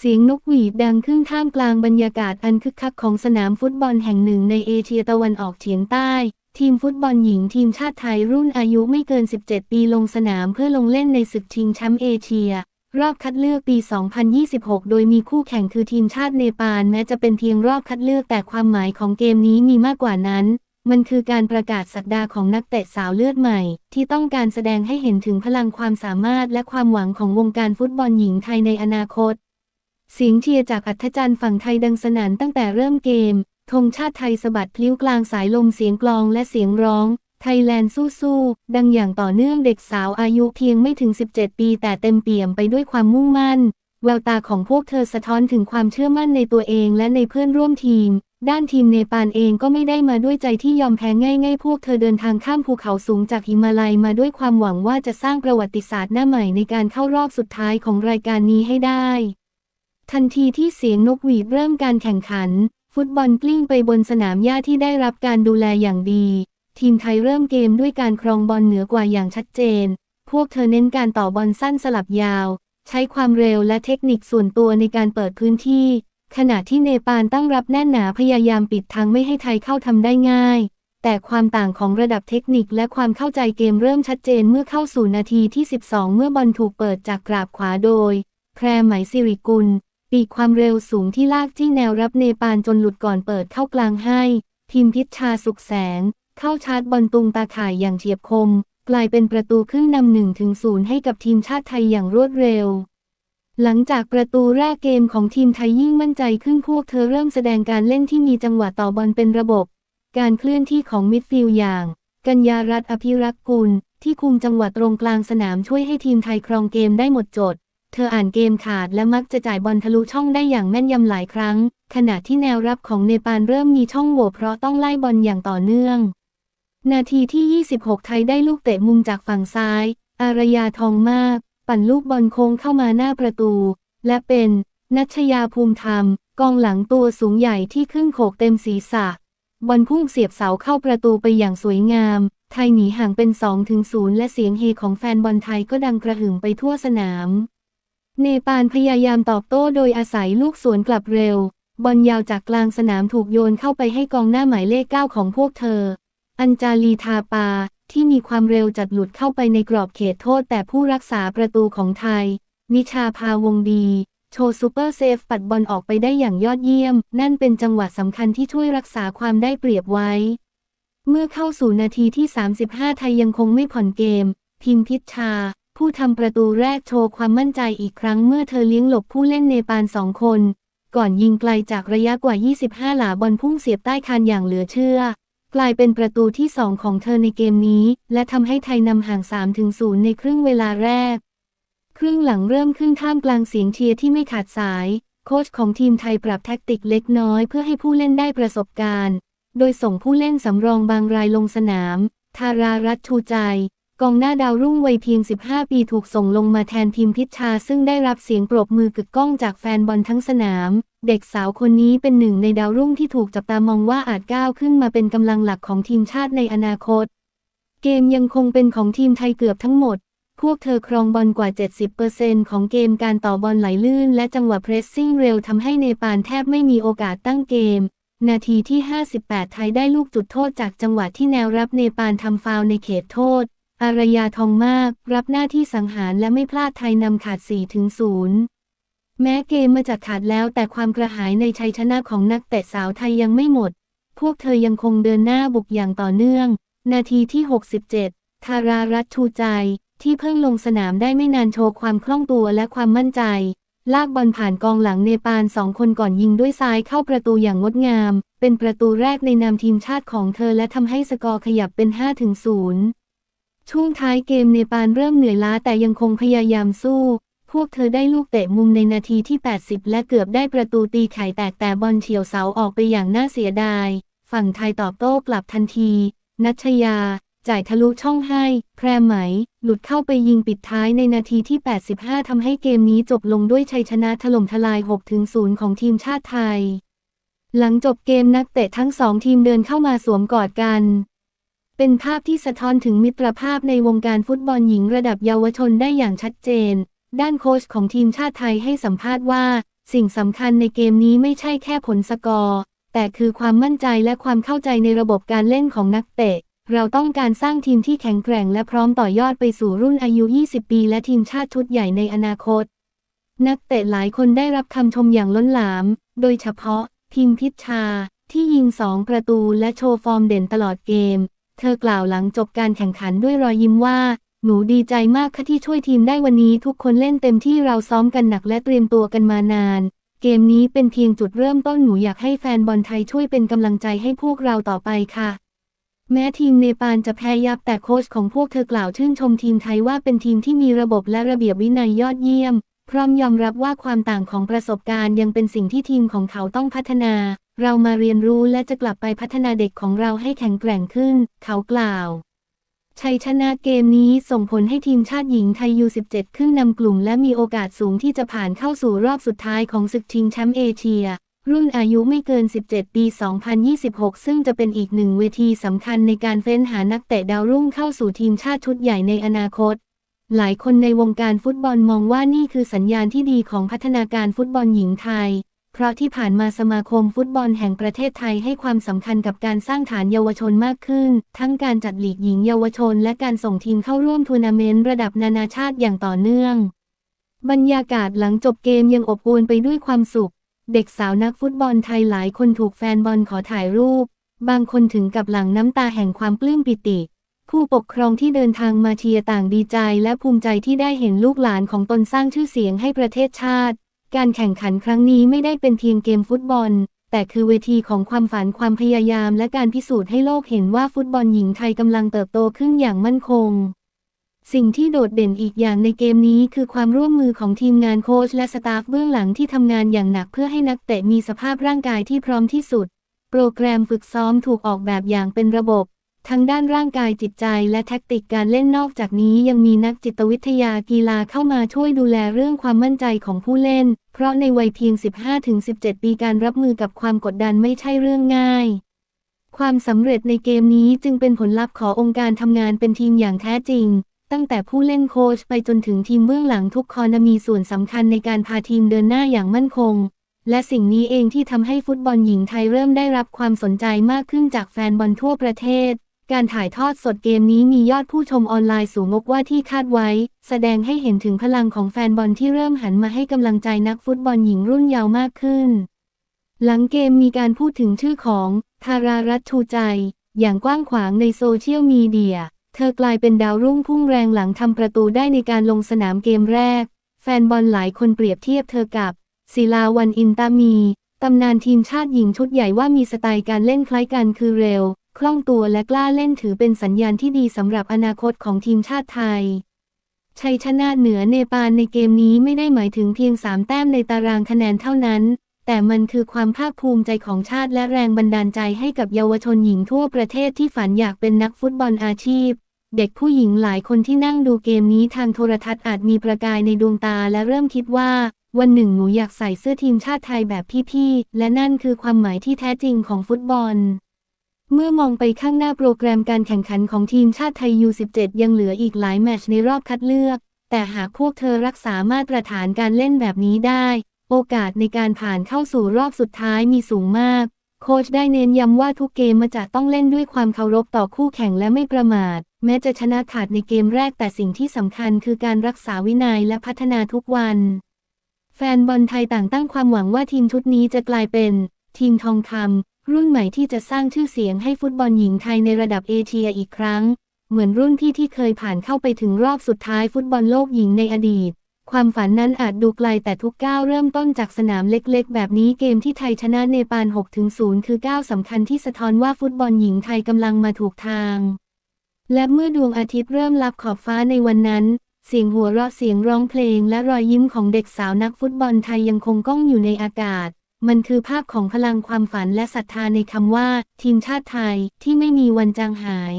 เสียงนกหวีดดังขึ้นท่ามกลางบรรยากาศอันคึกคักของสนามฟุตบอลแห่งหนึ่งในเอเชียตะวันออกเฉียงใต้ ทีมฟุตบอลหญิงทีมชาติไทยรุ่นอายุไม่เกิน 17 ปีลงสนามเพื่อลงเล่นในศึกชิงแชมป์เอเชีย รอบคัดเลือกปี 2026 โดยมีคู่แข่งคือทีมชาติเนปาลแม้จะเป็นเพียงรอบคัดเลือกแต่ความหมายของเกมนี้มีมากกว่านั้น มันคือการประกาศสักดาของนักเตะสาวเลือดใหม่ ที่ต้องการแสดงให้เห็นถึงพลังความสามารถและความหวังของวงการฟุตบอลหญิงไทยในอนาคต เสียงเชียร์จากอัธจันทร์ฝั่งไทยดังสนั่นตั้งแต่เริ่มเกม ธงชาติไทยสะบัดพลิ้วกลางสายลมเสียงกลองและเสียงร้อง ไทยแลนด์สู้ๆ ดังอย่างต่อเนื่องเด็กสาวอายุเพียงไม่ถึง 17 ปีแต่เต็มเปี่ยมไปด้วยความมุ่งมั่น แววตาของพวกเธอสะท้อนถึงความเชื่อมั่นในตัวเองและในเพื่อนร่วมทีม ด้านทีมเนปาลเองก็ไม่ได้มาด้วยใจที่ยอมแพ้ง่ายๆ พวกเธอเดินทางข้ามภูเขาสูงจากหิมาลัยมาด้วยความหวังว่าจะสร้างประวัติศาสตร์หน้าใหม่ในการเข้ารอบสุดท้ายของรายการนี้ให้ได้ ทันทีที่เสียงนกหวีดเริ่มการแข่งขัน ฟุตบอลกลิ้งไปบนสนามหญ้าที่ได้รับการดูแลอย่างดี ทีมไทยเริ่มเกมด้วยการครองบอลเหนือกว่าอย่างชัดเจน พวกเธอเน้นการต่อบอลสั้นสลับยาว ใช้ความเร็วและเทคนิคส่วนตัวในการเปิดพื้นที่ ขณะที่เนปาลตั้งรับแน่นหนาพยายามปิดทางไม่ให้ไทยเข้าทำได้ง่าย แต่ความต่างของระดับเทคนิคและความเข้าใจเกมเริ่มชัดเจนเมื่อเข้าสู่นาทีที่ 12 เมื่อบอลถูกเปิดจากกราบขวาโดย แพรไหมสิริกุล ปีกความเร็วสูงที่ลากจี้แนวรับเนปาลจนหลุดก่อนเปิดเข้ากลางให้ ทีมพิชชาสุขแสง เข้าชาร์จบอลตุงตาข่ายอย่างเฉียบคม กลายเป็นประตูขึ้นนำหนึ่งถึงศูนย์ให้กับทีมชาติไทยอย่างรวดเร็ว หลังจากประตูแรกเกมของทีมไทยยิ่งมั่นใจขึ้นพวกเธอเริ่มแสดงการเล่นที่มีจังหวะต่อบอลเป็นระบบ การเคลื่อนที่ของมิดฟิลด์อย่าง กัญญารัตน์อภิรักษ์กุลที่คุมจังหวะตรงกลางสนามช่วยให้ทีมไทยครองเกมได้หมดจด เธออ่านเกมขาดและมักจะจ่ายบอลทะลุช่องได้อย่างแม่นยำหลายครั้ง ขณะที่แนวรับของเนปาลเริ่มมีช่องโหว่เพราะต้องไล่บอลอย่างต่อเนื่อง นาทีที่ 26 ไทยได้ลูกเตะมุมจากฝั่งซ้าย อารยาทองมาก ปั่นลูกบอลโค้งเข้ามาหน้าประตู และเป็นนัชยาภูมิธรรม กองหลังตัวสูงใหญ่ที่ขึ้นโขกเต็มศีรษะ บอลพุ่งเสียบเสาเข้าประตูไปอย่างสวยงาม ไทยหนีห่างเป็น2ถึง0และเสียงเฮของแฟนบอลไทยก็ดังกระหึ่มไปทั่วสนาม เนปาลพยายามตอบโต้โดยอาศัยลูกสวนกลับเร็ว บอลยาวจากกลางสนามถูกโยนเข้าไปให้กองหน้าหมายเลข 9 ของพวกเธอ อัญจาลีทาปา ที่มีความเร็วจัดหลุดเข้าไปในกรอบเขตโทษแต่ผู้รักษาประตูของไทย นิชาพาวงดี โชว์ซูเปอร์เซฟปัดบอลออกไปได้อย่างยอดเยี่ยม นั่นเป็นจังหวะสำคัญที่ช่วยรักษาความได้เปรียบไว้ เมื่อเข้าสู่นาทีที่ 35 ไทยยังคงไม่ผ่อนเกม พิมพิชชา ผู้ทำประตูแรกโชว์ความมั่นใจอีกครั้งเมื่อเธอเลี้ยงหลบผู้เล่นเนปาลสองคน ก่อนยิงไกลจากระยะกว่า 25 หลาบอลพุ่งเสียบใต้คานอย่างเหลือเชื่อ กลายเป็นประตูที่สองของเธอในเกมนี้ และทำให้ไทยนำห่าง3ถึง0ในครึ่งเวลาแรก ครึ่งหลังเริ่มขึ้นท่ามกลางเสียงเชียร์ที่ไม่ขาดสาย โค้ชของทีมไทยปรับแท็กติกเล็กน้อยเพื่อให้ผู้เล่นได้ประสบการณ์ โดยส่งผู้เล่นสำรองบางรายลงสนาม ทารารัตชูใจ กองหน้าดาวรุ่งวัยเพียง 15 ปีถูกส่งลงมาแทนพิมพิชชา ซึ่งได้รับเสียงปรบมือกึกก้องจากแฟนบอลทั้งสนาม เด็กสาวคนนี้เป็นหนึ่งในดาวรุ่งที่ถูกจับตามองว่าอาจก้าวขึ้นมาเป็นกำลังหลักของทีมชาติในอนาคต เกมยังคงเป็นของทีมไทยเกือบทั้งหมด พวกเธอครองบอลกว่า 70%ของเกมการต่อบอลไหลลื่น และจังหวะเพรสซิ่งเร็วทำให้เนปาลแทบไม่มีโอกาสตั้งเกมนาทีที่ 58 ไทยได้ลูกจุดโทษจากจังหวะที่แนวรับเนปาลทำฟาวล์ในเขตโทษ อารยาทองมาก รับหน้าที่สังหารและไม่พลาดไทยนำขาด4ถึง0แม้เกมมาจากขาดแล้วแต่ความกระหายในชัยชนะของนักเตะสาวไทยยังไม่หมด พวกเธอยังคงเดินหน้าบุกอย่างต่อเนื่อง นาทีที่ 67ทารารัตชูใจ ที่เพิ่งลงสนามได้ไม่นานโชว์ความคล่องตัวและความมั่นใจ ลากบอลผ่านกองหลังเนปาลสองคนก่อนยิงด้วยซ้ายเข้าประตูอย่างงดงาม เป็นประตูแรกในนามทีมชาติของเธอและทำให้สกอร์ขยับเป็น5-0 ช่วงท้ายเกมเนปาลเริ่มเหนื่อยล้าแต่ยังคงพยายามสู้ พวกเธอได้ลูกเตะมุมในนาทีที่ 80 และเกือบได้ประตูตีไข่แตกแต่บอลเฉียวเสาออกไปอย่างน่าเสียดาย ฝั่งไทยตอบโต้กลับทันที นัชยา จ่ายทะลุช่องให้ แพรไหม หลุดเข้าไปยิงปิดท้ายในนาทีที่ 85 ทำให้เกมนี้จบลงด้วยชัยชนะถล่มทลาย 6-0 ของทีมชาติไทย หลังจบเกมนักเตะทั้งสองทีมเดินเข้ามาสวมกอดกัน เป็นภาพที่สะท้อนถึงมิตรภาพในวงการฟุตบอลหญิงระดับเยาวชนได้อย่างชัดเจน ด้านโค้ชของทีมชาติไทยให้สัมภาษณ์ว่า สิ่งสำคัญในเกมนี้ไม่ใช่แค่ผลสกอร์ แต่คือความมั่นใจและความเข้าใจในระบบการเล่นของนักเตะ เราต้องการสร้างทีมที่แข็งแกร่งและพร้อมต่อยอดไปสู่รุ่นอายุ 20 ปี และทีมชาติชุดใหญ่ในอนาคต นักเตะหลายคนได้รับคำชมอย่างล้นหลาม โดยเฉพาะพิมพิชชา ที่ยิงสองประตูและโชว์ฟอร์มเด่นตลอดเกม เธอกล่าวหลังจบการแข่งขันด้วยรอยยิ้มว่า หนูดีใจมากค่ะที่ช่วยทีมได้วันนี้ทุกคนเล่นเต็มที่เราซ้อมกันหนักและเตรียมตัวกันมานาน เกมนี้เป็นเพียงจุดเริ่มต้นหนูอยากให้แฟนบอลไทยช่วยเป็นกำลังใจให้พวกเราต่อไปค่ะ แม้ทีมเนปาลจะแพ้ยับแต่โค้ชของพวกเธอกล่าวชื่นชมทีมไทยว่าเป็นทีมที่มีระบบและระเบียบวินัยยอดเยี่ยม พร้อมยอมรับว่าความต่างของประสบการณ์ยังเป็นสิ่งที่ทีมของเขาต้องพัฒนา เรามาเรียนรู้และจะกลับไปพัฒนาเด็กของเราให้แข็งแกร่งขึ้น เขากล่าว ชัยชนะเกมนี้ส่งผลให้ทีมชาติหญิงไทย U17 ขึ้นนำกลุ่มและมีโอกาสสูงที่จะผ่านเข้าสู่รอบสุดท้ายของศึกชิงแชมป์เอเชียรุ่นอายุไม่เกิน 17 ปี 2026 ซึ่งจะเป็นอีกหนึ่งเวทีสำคัญในการเฟ้นหานักเตะดาวรุ่งเข้าสู่ทีมชาติชุดใหญ่ในอนาคต หลายคนในวงการฟุตบอลมองว่านี่คือสัญญาณที่ดีของพัฒนาการฟุตบอลหญิงไทย เพราะที่ผ่านมาสมาคมฟุตบอลแห่งประเทศไทยให้ความสำคัญกับการสร้างฐานเยาวชนมากขึ้น ทั้งการจัดหลีกหญิงเยาวชน และการส่งทีมเข้าร่วมทัวร์นาเมนต์ระดับนานาชาติอย่างต่อเนื่อง บรรยากาศหลังจบเกมยังอบอวลไปด้วยความสุข เด็กสาวนักฟุตบอลไทยหลายคนถูกแฟนบอลขอถ่ายรูป บางคนถึงกับหลั่งน้ำตาแห่งความปลื้มปิติ ผู้ปกครองที่เดินทางมาเชียร์ต่างดีใจและภูมิใจที่ได้เห็นลูกหลานของตนสร้างชื่อเสียงให้ประเทศชาติ การแข่งขันครั้งนี้ไม่ได้เป็นเพียงเกมฟุตบอล แต่คือเวทีของความฝันความพยายาม และการพิสูจน์ให้โลกเห็นว่าฟุตบอลหญิงไทยกำลังเติบโตขึ้นอย่างมั่นคง สิ่งที่โดดเด่นอีกอย่างในเกมนี้คือความร่วมมือของทีมงานโค้ชและสตาฟเบื้องหลังที่ทำงานอย่างหนักเพื่อให้นักเตะมีสภาพร่างกายที่พร้อมที่สุด โปรแกรมฝึกซ้อมถูกออกแบบอย่างเป็นระบบ ทั้งด้านร่างกายจิตใจและแท็กติกการเล่นนอกจากนี้ยังมีนักจิตวิทยากีฬาเข้ามาช่วยดูแลเรื่องความมั่นใจของผู้เล่น เพราะในวัยเพียง 15-17 ปีการรับมือกับความกดดันไม่ใช่เรื่องง่าย ความสำเร็จในเกมนี้จึงเป็นผลลัพธ์ขององค์การทำงานเป็นทีมอย่างแท้จริง ตั้งแต่ผู้เล่นโค้ชไปจนถึงทีมเบื้องหลังทุกคนมีส่วนสำคัญในการพาทีมเดินหน้าอย่างมั่นคงและสิ่งนี้เองที่ทำให้ฟุตบอลหญิงไทยเริ่มได้รับความสนใจมากขึ้นจากแฟนบอลทั่วประเทศ การถ่ายทอดสดเกมนี้มียอดผู้ชมออนไลน์สูงกว่าที่คาดไว้ แสดงให้เห็นถึงพลังของแฟนบอลที่เริ่มหันมาให้กำลังใจนักฟุตบอลหญิงรุ่นเยาว์มากขึ้น หลังเกมมีการพูดถึงชื่อของธารารัตชูใจ อย่างกว้างขวางในโซเชียลมีเดีย เธอกลายเป็นดาวรุ่งพุ่งแรงหลังทำประตูได้ในการลงสนามเกมแรก แฟนบอลหลายคนเปรียบเทียบเธอกับศิลาวันอินตามี ตำนานทีมชาติหญิงชุดใหญ่ว่ามีสไตล์การเล่นคล้ายกันคือเร็ว คล่องตัวและกล้าเล่นถือเป็นสัญญาณที่ดีสำหรับอนาคตของทีมชาติไทย ชัยชนะเหนือเนปาลในเกมนี้ไม่ได้หมายถึงเพียงสามแต้มในตารางคะแนนเท่านั้น แต่มันคือความภาคภูมิใจของชาติและแรงบันดาลใจให้กับเยาวชนหญิงทั่วประเทศที่ฝันอยากเป็นนักฟุตบอลอาชีพ เด็กผู้หญิงหลายคนที่นั่งดูเกมนี้ทางโทรทัศน์อาจมีประกายในดวงตาและเริ่มคิดว่าวันหนึ่งหนูอยากใส่เสื้อทีมชาติไทยแบบพี่ๆ และนั่นคือความหมายที่แท้จริงของฟุตบอล เมื่อมองไปข้างหน้าโปรแกรมการแข่งขันของทีมชาติไทย U17 ยังเหลืออีกหลายแมตช์ในรอบคัดเลือก แต่หากพวกเธอรักษามาตรฐานการเล่นแบบนี้ได้ โอกาสในการผ่านเข้าสู่รอบสุดท้ายมีสูงมาก โค้ชได้เน้นย้ำว่าทุกเกมมาจะต้องเล่นด้วยความเคารพต่อคู่แข่งและไม่ประมาท แม้จะชนะขาดในเกมแรกแต่สิ่งที่สำคัญคือการรักษาวินัยและพัฒนาทุกวัน แฟนบอลไทยต่างตั้งความหวังว่าทีมชุดนี้จะกลายเป็น ทีมทองคำ รุ่นใหม่ที่จะสร้างชื่อเสียงให้ฟุตบอลหญิงไทยในระดับเอเชียอีกครั้ง เหมือนรุ่นพี่ที่เคยผ่านเข้าไปถึงรอบสุดท้ายฟุตบอลโลกหญิงในอดีต ความฝันนั้นอาจดูไกลแต่ทุกก้าวเริ่มต้นจากสนามเล็กๆ แบบนี้เกมที่ไทยชนะเนปาล 6-0 คือก้าวสำคัญที่สะท้อนว่าฟุตบอลหญิงไทยกำลังมาถูกทาง และเมื่อดวงอาทิตย์เริ่มลับขอบฟ้าในวันนั้นเสียงหัวเราะเสียงร้องเพลงและรอยยิ้มของเด็กสาวนักฟุตบอลไทยยังคงก้องอยู่ในอากาศ มันคือภาพของพลังความฝันและศรัทธาในคำว่า ทีมชาติไทยที่ไม่มีวันจางหาย